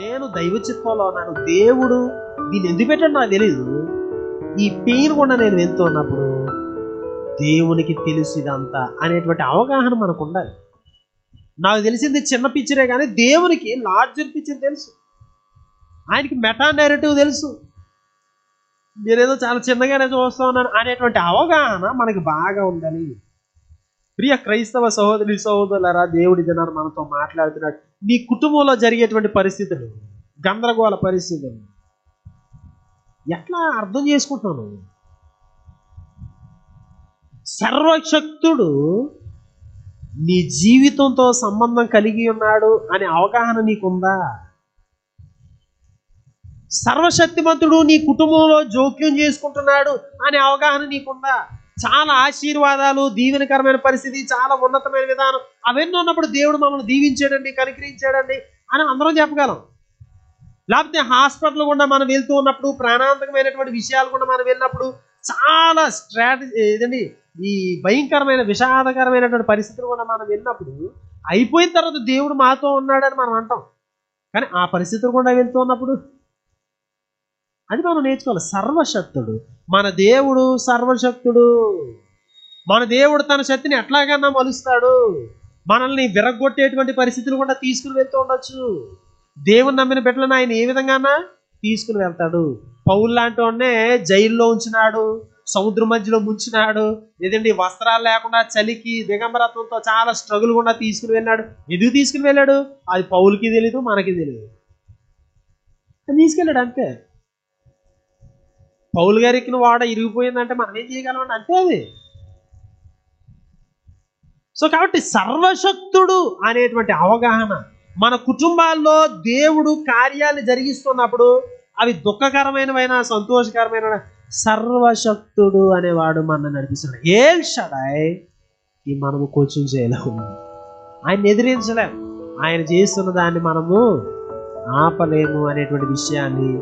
నేను దైవ చిత్తంలో ఉన్నాను. దేవుడు దీన్ని ఎందుకు పెట్టాడు నాకు తెలియదు ఈ పెయిన్ కూడా నేను వెళ్తున్నప్పుడు దేవునికి తెలుసు ఇదంతా అనేటువంటి అవగాహన మనకు ఉండాలి. నాకు తెలిసింది చిన్న పిక్చరే కానీ దేవునికి లార్జర్ పిక్చర్ తెలుసు. ఆయనకి మెటా నెరేటివ్ తెలుసు. మీరేదో చాలా చిన్నగానే చూస్తూ ఉన్నాను అనేటువంటి అవగాహన మనకి బాగా ఉండాలి. ప్రియ క్రైస్తవ సహోదరి సహోదరులరా దేవుడి జనాలు మనతో మాట్లాడుతున్నాడు నీ కుటుంబంలో జరిగేటువంటి పరిస్థితులు గందరగోళ పరిస్థితులు ఎట్లా అర్థం చేసుకుంటున్నాను సర్వశక్తుడు నీ జీవితంతో సంబంధం కలిగి ఉన్నాడు అనే అవగాహన నీకుందా? సర్వశక్తిమంతుడు నీ కుటుంబంలో జోక్యం చేసుకుంటున్నాడు అనే అవగాహన నీకుందా? చాలా ఆశీర్వాదాలు దీవెనకరమైన పరిస్థితి చాలా ఉన్నతమైన విధానం. అవన్నీ ఉన్నప్పుడు దేవుడు మమ్మల్ని దీవించాడండి కనికరించాడండి అని అందరం చెప్పగలం. లేకపోతే హాస్పిటల్ గుండా మనం వెళ్తూ ఉన్నప్పుడు ప్రాణాంతకమైనటువంటి విషయాలు కూడా మనం వెళ్ళినప్పుడు చాలా స్ట్రాటజీ ఏదండి ఈ భయంకరమైన విషాదకరమైనటువంటి పరిస్థితులు కూడా మనం వెళ్ళినప్పుడు అయిపోయిన తర్వాత దేవుడు మాతో ఉన్నాడని మనం అంటాం. కానీ ఆ పరిస్థితులు కూడా వెళ్తూ ఉన్నప్పుడు అది మనం నేర్చుకోవాలి. సర్వశక్తుడు. మన దేవుడు సర్వశక్తుడు. మన దేవుడు తన శక్తిని ఎట్లాగన్నా మలుస్తాడు. మనల్ని విరగొట్టేటువంటి పరిస్థితులు కూడా తీసుకుని వెళ్తూ ఉండొచ్చు. దేవుని నమ్మిన బిడ్డలను ఆయన ఏ విధంగానా తీసుకుని వెళ్తాడు. పౌలు లాంటి వాడినే జైల్లో ఉంచినాడు సముద్రం మధ్యలో ముంచినాడు లేదండి వస్త్రాలు లేకుండా చలికి దిగంబరత్వంతో చాలా స్ట్రగుల్ కూడా తీసుకుని వెళ్ళాడు. ఎందుకు తీసుకుని వెళ్ళాడు? అది పౌలకి తెలియదు మనకి తెలియదు తీసుకెళ్ళాడు అంతే. పౌలు గారికి వాడ ఇరిగిపోయిందంటే మనం ఏం చేయగలం అంతే అది. సో కాబట్టి సర్వశక్తుడు అనేటువంటి అవగాహన మన కుటుంబాల్లో దేవుడు కార్యాలు జరిగిస్తున్నప్పుడు అవి దుఃఖకరమైనవైనా సంతోషకరమైన సర్వశక్తుడు అనేవాడు మన నడిపిస్తున్నాడు. El Shaddai? ఈ మనము కొంచెం చేయలేము. ఆయన ఎదిరించలేము. ఆయన చేస్తున్న దాన్ని మనము ఆపలేము అనేటువంటి విషయాన్ని